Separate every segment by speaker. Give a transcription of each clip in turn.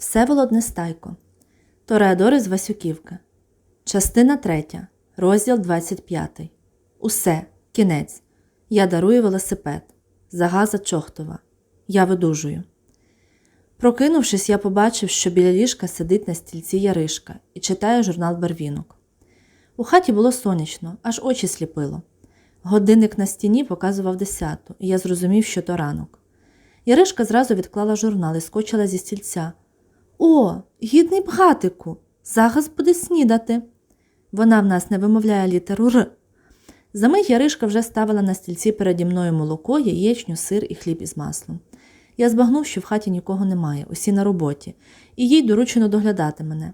Speaker 1: Всеволод Нестайко. Тореадори з Васюківки. Частина 3. Розділ 25. Усе. Кінець. Я дарую велосипед. Загаза Чохтова. Я видужую. Прокинувшись, я побачив, що біля ліжка сидить на стільці Яришка і читає журнал Барвінок. У хаті було сонячно, аж очі сліпило. Годинник на стіні показував десяту, і я зрозумів, що то ранок. Яришка зразу відклала журнал і скочила зі стільця. О, гідний бгатику, зараз буде снідати. Вона в нас не вимовляє літеру Р. Замить Яришка вже ставила на стільці переді мною молоко, яєчню, сир і хліб із маслом. Я збагнув, що в хаті нікого немає, усі на роботі, і їй доручено доглядати мене.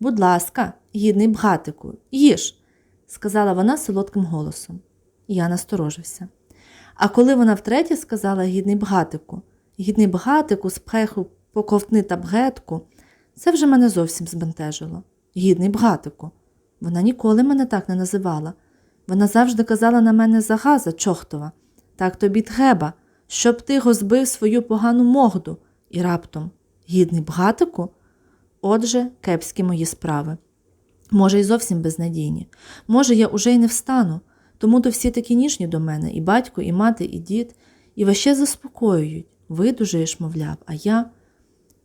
Speaker 1: Будь ласка, гідний бгатику, їж, сказала вона солодким голосом. Я насторожився. А коли вона втретє сказала гідний бгатику, гідний бгатику, спхеху, поковтни та бгетку, це вже мене зовсім збентежило. Гідний бгатику. Вона ніколи мене так не називала. Вона завжди казала на мене загаза Чохтова. Так тобі треба, щоб ти розбив свою погану могду. І раптом гідний бгатику? Отже, кепські мої справи. Може, й зовсім безнадійні. Може, я уже й не встану, тому то всі такі ніжні до мене, і батько, і мати, і дід, і ваще заспокоюють. Видужаєш, мовляв, а я.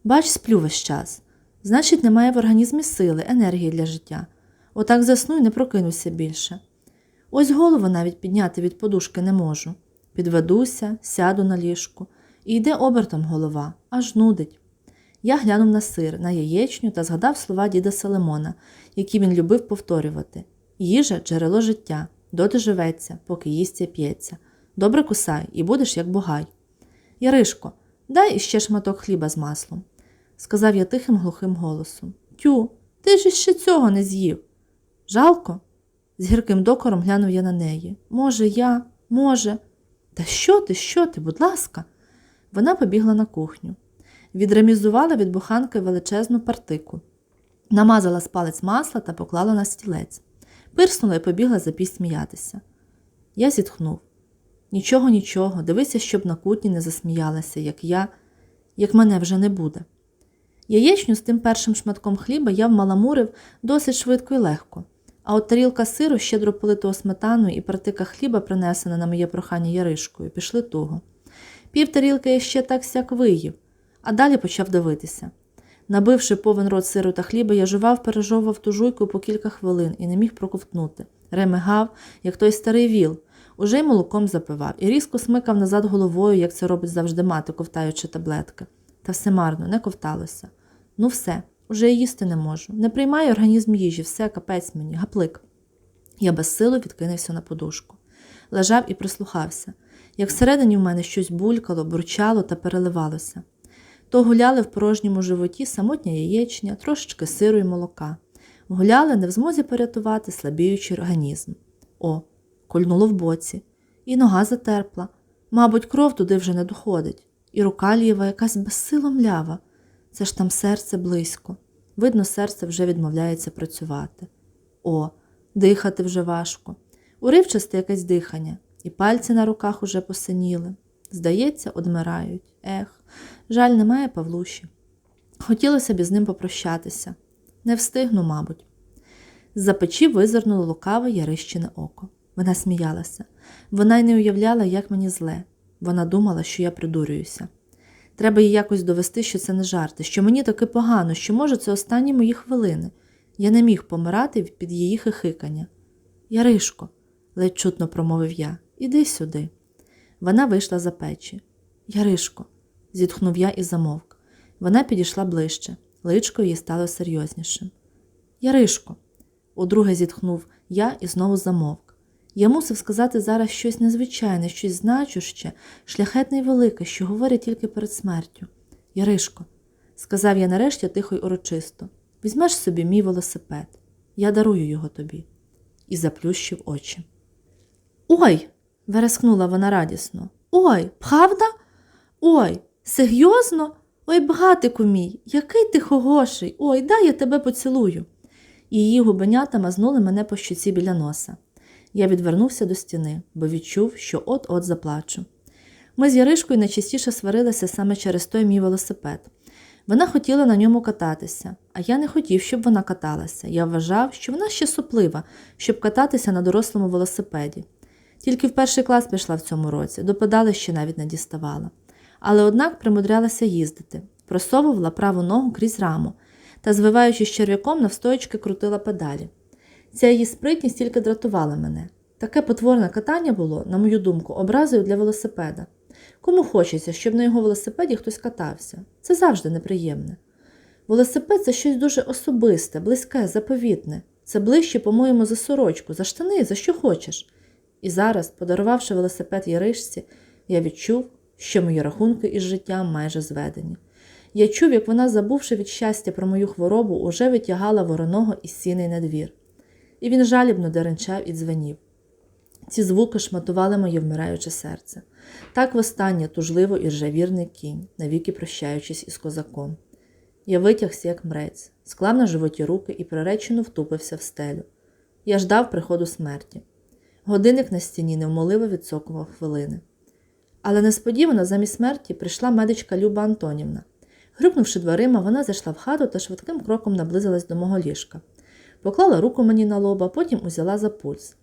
Speaker 1: Бач, сплю весь час. Значить, немає в організмі сили, енергії для життя. Отак засну і не прокинуся більше. Ось голову навіть підняти від подушки не можу. Підведуся, сяду на ліжку, і йде обертом голова, аж нудить. Я глянув на сир, на яєчню та згадав слова діда Салимона, які він любив повторювати їжа джерело життя, доти живеться, поки їсться п'ється. Добре кусай і будеш як бугай. Яришко, дай іще шматок хліба з маслом, сказав я тихим глухим голосом. Тю, ти ж іще цього не з'їв. Жалко? З гірким докором глянув я на неї. Може, я, може. Та що ти, що ти, будь ласка? Вона побігла на кухню. Відремізувала від буханки величезну партику, намазала з палець масла та поклала на стілець. Пирснула і побігла за пісь сміятися. Я зітхнув. Нічого, нічого, дивися, щоб на кутні не засміялася, як я, як мене вже не буде. Яєчню з тим першим шматком хліба я вмаламурив досить швидко і легко, а от тарілка сиру, щедро политого сметаною і партика хліба, принесена на моє прохання яришкою, пішли туго. Пів тарілки я ще так сяк виїв, а далі почав дивитися. Набивши повен рот сиру та хліба, я жував, пережовував ту жуйку по кілька хвилин і не міг проковтнути. Ремигав, як той старий віл, уже й молоком запивав і різко смикав назад головою, як це робить завжди мати, ковтаючи таблетки. Та все марно, не ковталося. Ну, все, уже їсти не можу. Не приймаю організм їжі, все, капець мені, гаплик. Я безсило відкинувся на подушку. Лежав і прислухався, як всередині в мене щось булькало, бурчало та переливалося. То гуляли в порожньому животі самотня яєчня, трошечки сиру й молока. Гуляли, не в змозі порятувати слабіючий організм. О, кольнуло в боці, і нога затерпла. Мабуть, кров туди вже не доходить, і рука ліва якась безсило млява. Це ж там серце близько. Видно, серце вже відмовляється працювати. О, дихати вже важко. Уривчасте якесь дихання, і пальці на руках уже посиніли. Здається, одмирають. Ех, жаль, немає Павлуші. Хотілося б із ним попрощатися. Не встигну, мабуть. З-за печі визирнуло лукаве ярищине око. Вона сміялася. Вона й не уявляла, як мені зле. Вона думала, що я придурююся. Треба їй якось довести, що це не жарти, що мені таки погано, що, може, це останні мої хвилини. Я не міг помирати під її хихикання. Яришко, ледь чутно промовив я, іди сюди. Вона вийшла за печі. Яришко, зітхнув я і замовк. Вона підійшла ближче, личко її стало серйознішим. Яришко, удруге зітхнув я і знову замовк. Я мусив сказати зараз щось незвичайне, щось значуще, шляхетне й велике, що говорить тільки перед смертю. Яришко, сказав я нарешті тихо й урочисто, візьмеш собі мій велосипед, я дарую його тобі, і заплющив очі. Ой. верескнула вона радісно. Ой, правда? Ой, серйозно? Ой, братику мій, який ти хороший, ой, дай я тебе поцілую. І її губенята мазнули мене по щоці біля носа. Я відвернувся до стіни, бо відчув, що от-от заплачу. Ми з Яришкою найчастіше сварилися саме через той мій велосипед. Вона хотіла на ньому кататися, а я не хотів, щоб вона каталася. Я вважав, що вона ще суплива, щоб кататися на дорослому велосипеді. Тільки в перший клас пішла в цьому році, до ще навіть не діставала. Але однак примудрялася їздити, просовувала праву ногу крізь раму та, звиваючись черв'яком, навстоячки крутила педалі. Ця її спритність тільки дратувала мене. Таке потворне катання було, на мою думку, образою для велосипеда. Кому хочеться, щоб на його велосипеді хтось катався. Це завжди неприємне. Велосипед це щось дуже особисте, близьке, заповітне. Це ближче, по-моєму, за сорочку, за штани, за що хочеш. І зараз, подарувавши велосипед Яришці, я відчув, що мої рахунки із життям майже зведені. Я чув, як вона, забувши від щастя про мою хворобу, уже витягала вороного із сіней на двір. І він жалібно деренчав і дзвенів. Ці звуки шматували моє вмираюче серце. Так востаннє тужливо і ржавірний кінь, навіки прощаючись із козаком. Я витягся, як мрець, склав на животі руки і приречено втупився в стелю. Я ждав приходу смерті. Годинник на стіні невмоливо відсокував хвилини. Але несподівано замість смерті прийшла медичка Люба Антонівна. Грюкнувши дверима, вона зайшла в хату та швидким кроком наблизилась до мого ліжка. Поклала руку мені на лоба, потім узяла за пульс.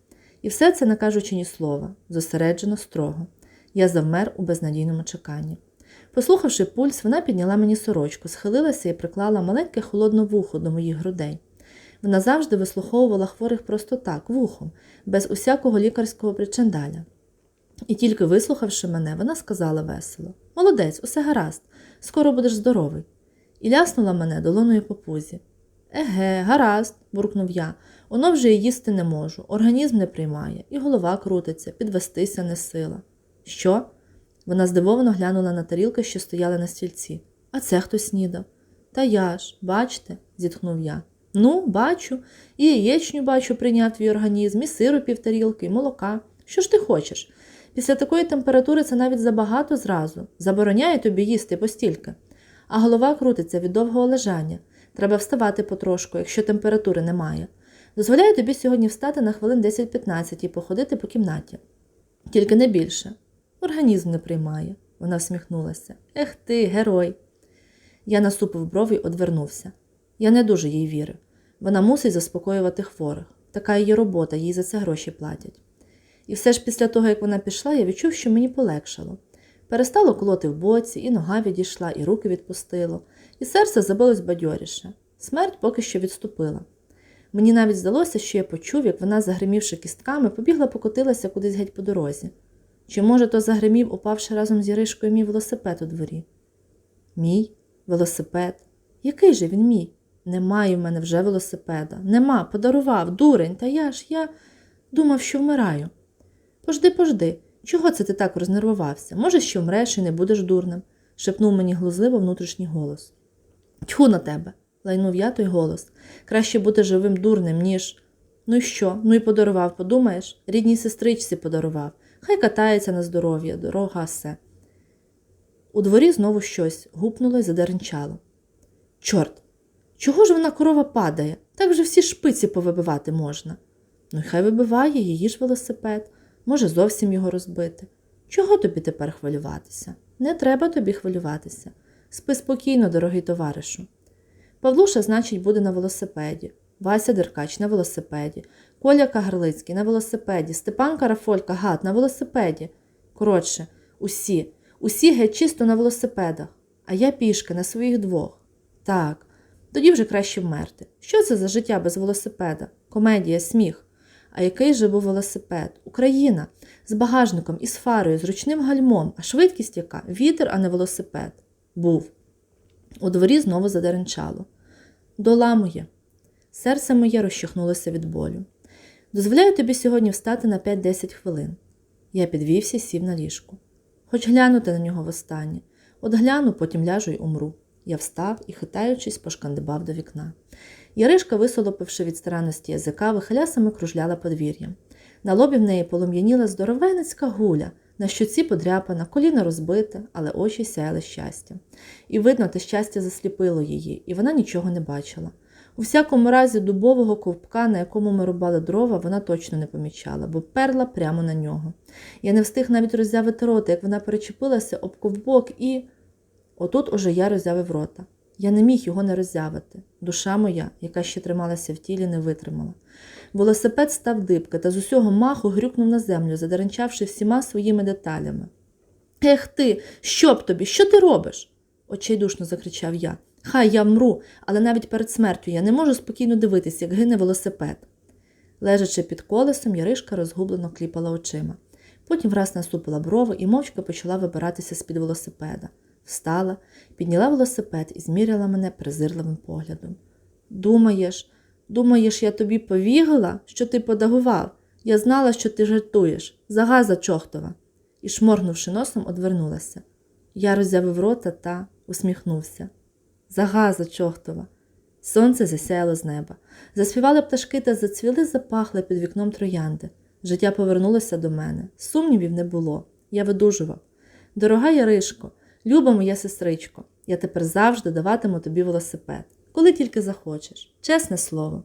Speaker 1: І все це, не кажучи ні слова, зосереджено, строго. Я завмер у безнадійному чеканні. Послухавши пульс, вона підняла мені сорочку, схилилася і приклала маленьке холодне вухо до моїх грудей. Вона завжди вислуховувала хворих просто так, вухом, без усякого лікарського причиндаля. І тільки вислухавши мене, вона сказала весело Молодець, усе гаразд, скоро будеш здоровий. І ляснула мене долоною по пузі. Еге, гаразд, буркнув я. Воно вже і їсти не можу, організм не приймає, і голова крутиться, підвестися не сила. Що? Вона здивовано глянула на тарілки, що стояли на стільці. А це хто снідав? Та я ж, бачте, зітхнув я. Ну, бачу, і яєчню бачу, прийняв твій організм, і сиру півтарілки, і молока. Що ж ти хочеш? Після такої температури це навіть забагато зразу. Забороняє тобі їсти постільки. А голова крутиться від довгого лежання. Треба вставати потрошку, якщо температури немає. Дозволяю тобі сьогодні встати на хвилин 10-15 і походити по кімнаті. Тільки не більше. Організм не приймає, вона всміхнулася. Ех ти, герой. Я насупив брови й одвернувся. Я не дуже їй вірив. Вона мусить заспокоювати хворих. Така її робота, їй за це гроші платять. І все ж після того, як вона пішла, я відчув, що мені полегшало. Перестало колоти в боці, і нога відійшла, і руки відпустило, і серце забилось бадьоріше. Смерть поки що відступила. Мені навіть здалося, що я почув, як вона, загримівши кістками, побігла покотилася кудись геть по дорозі. Чи, може, то загримів, упавши разом з Яришкою мій велосипед у дворі? Мій велосипед. Який же він мій? Немає в мене вже велосипеда. Нема, подарував, дурень, та я ж я думав, що вмираю. Пожди, пожди, чого це ти так рознервувався? Може, що вмреш і не будеш дурним, шепнув мені глузливо внутрішній голос. Тьху на тебе, лайнув я той голос. Краще бути живим дурним, ніж. Ну і що? Ну і подарував, подумаєш? Рідній сестричці подарував. Хай катається на здоров'я, дорога все. У дворі знову щось гупнуло і задеренчало. Чорт, чого ж вона корова падає? Так же всі шпиці повибивати можна. Ну й хай вибиває її ж велосипед, може зовсім його розбити. Чого тобі тепер хвилюватися? Не треба тобі хвилюватися. Спи спокійно, дорогий товаришу. Павлуша, значить, буде на велосипеді, Вася Деркач на велосипеді, Коля Кагарлицький на велосипеді, Степан Карафолька гад на велосипеді. Коротше, усі, усі геть чисто на велосипедах, а я пішки на своїх двох. Так, тоді вже краще вмерти. Що це за життя без велосипеда? Комедія, сміх. А який же був велосипед? Україна з багажником, із фарою, з ручним гальмом, а швидкість яка? Вітер, а не велосипед. Був. У дворі знову задеренчало. Доламує. Серце моє розчахнулося від болю. Дозволяю тобі сьогодні встати на 5-10 хвилин. Я підвівся сів на ліжку. Хоч глянути на нього востаннє. От гляну, потім ляжу й умру. Я встав і, хитаючись, пошкандибав до вікна. Яришка, висолопивши від старанності язика, вихилясами кружляла подвір'ям. На лобі в неї полум'яніла здоровенецька гуля, на щоці подряпана, коліна розбите, але очі сяяли щастям. І видно, те щастя засліпило її, і вона нічого не бачила. У всякому разі, дубового ковпка, на якому ми рубали дрова, вона точно не помічала, бо перла прямо на нього. Я не встиг навіть роззявити рота, як вона перечепилася об ковбок і. Отут уже я роззявив рота. Я не міг його не роззявити. Душа моя, яка ще трималася в тілі, не витримала. Велосипед став дибки та з усього маху грюкнув на землю, задеренчавши всіма своїми деталями. Ех ти, що б тобі, що ти робиш? очайдушно закричав я. Хай я вмру, але навіть перед смертю я не можу спокійно дивитися, як гине велосипед. Лежачи під колесом, Яришка розгублено кліпала очима. Потім враз насупила брови і мовчки почала вибиратися з-під велосипеда. Встала, підняла велосипед і зміряла мене презирливим поглядом. Думаєш, думаєш, я тобі повігала, що ти подагував? Я знала, що ти жартуєш. Загаза чохтова. І, шморгнувши носом, одвернулася. Я роззявив рота та усміхнувся. Загаза чохтова. Сонце засяяло з неба. Заспівали пташки та зацвіли, запахли під вікном троянди. Життя повернулося до мене. Сумнівів не було. Я видужував. Дорога Яришко, люба моя сестричко, я тепер завжди даватиму тобі велосипед, коли тільки захочеш. Чесне слово.